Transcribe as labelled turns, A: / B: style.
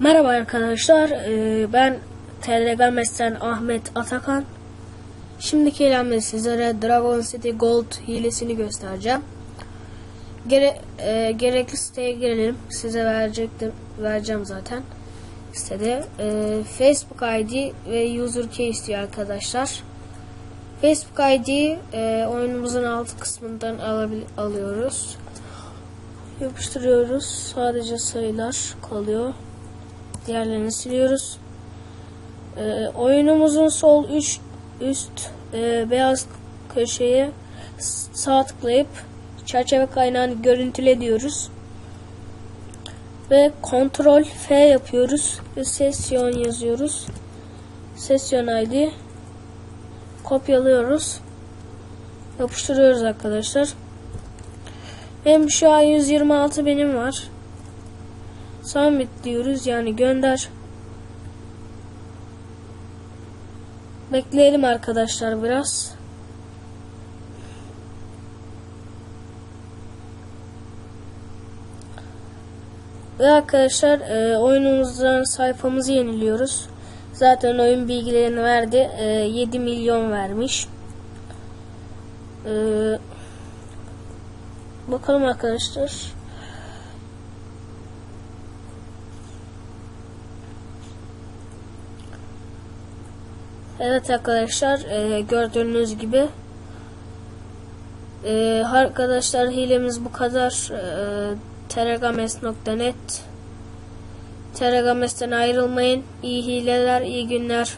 A: Merhaba arkadaşlar, ee, ben Telegrames'ten Ahmet Atakan. Şimdiki elimde sizlere Dragon City Gold hilesini göstereceğim. Gere, e, gerekli siteye girelim. Size verecektim, vereceğim zaten sitede. E, Facebook ID ve user key istiyor arkadaşlar. Facebook ID e, oyunumuzun alt kısmından alıyoruz. Yapıştırıyoruz. Sadece sayılar kalıyor. Diğerlerini siliyoruz. Ee, oyunumuzun sol üst, üst e, beyaz köşeye sağ tıklayıp çerçeve kaynağını görüntüle diyoruz. Ve kontrol F yapıyoruz ve sesyon yazıyoruz. Sesyon ID kopyalıyoruz. Yapıştırıyoruz arkadaşlar. Benim şu an 126 benim var. Submit diyoruz yani gönder. Bekleyelim arkadaşlar biraz. Ve arkadaşlar e, oyunumuzdan sayfamızı yeniliyoruz. Zaten oyun bilgilerini verdi. E, 7 milyon vermiş. E, bakalım arkadaşlar. Evet arkadaşlar e, gördüğünüz gibi e, arkadaşlar hilemiz bu kadar e, teragames.net Teragrames'ten ayrılmayın. İyi hileler, iyi günler.